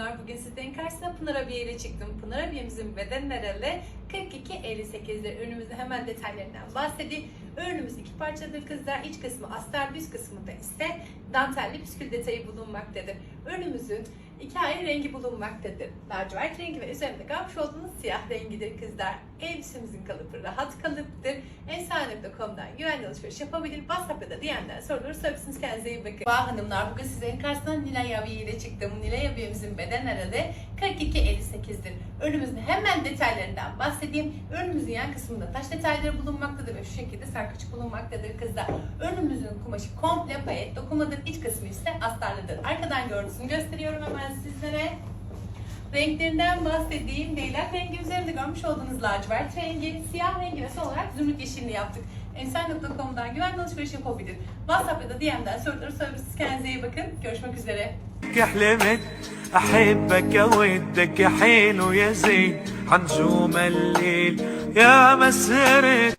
Hanımlar bugün sizlerin karşısına Pınar Abiye ile çıktım. Pınar abiyemizin beden nereli 42-58'de ürünümüzün hemen detaylarından bahsedeyim. Ürünümüz iki parçadır kızlar. İç kısmı astar, üst kısmında ise dantelli püskül detayı bulunmaktadır. Ürünümüzün iki ayrı rengi bulunmaktadır. Lacivert rengi ve üzerinde kapmış olduğunuz siyah rengidir kızlar. Elbisemizin kalıbı rahat kalıptır. Güvenli alışveriş yapabilir. WhatsApp'ta da DM'den soruları sorabilirsiniz. Kendinize iyi bakın. Bah hanımlar bugün sizlerin karşısına Nilay abiye ile çıktım. Nilay abimizin beden aralığı 42-58'dir. Ürünümüzün hemen detaylarından bahsedeyim. Ürünümüzün yan kısmında taş detayları bulunmaktadır ve şu şekilde sarkıç bulunmaktadır kızlar. Ürünümüzün kumaşı komple payet dokumadır. İç kısmı ise astarlıdır. Arkadan görüntüsünü gösteriyorum hemen sizlere. Renklerinden bahsedeyim. Leylak rengi üzerinde görmüş olduğunuz lacivert rengi, siyah rengi ve son olarak zümrüt yeşilini yaptık. Ensar.com'dan güvenli alışveriş yapabilir. WhatsApp ya da DM'den soruları sorabilirsiniz. Kendinize iyi bakın. Görüşmek üzere. حلمت احبك اودك يا حلو يا زين حنجوم الليل يا مسهرة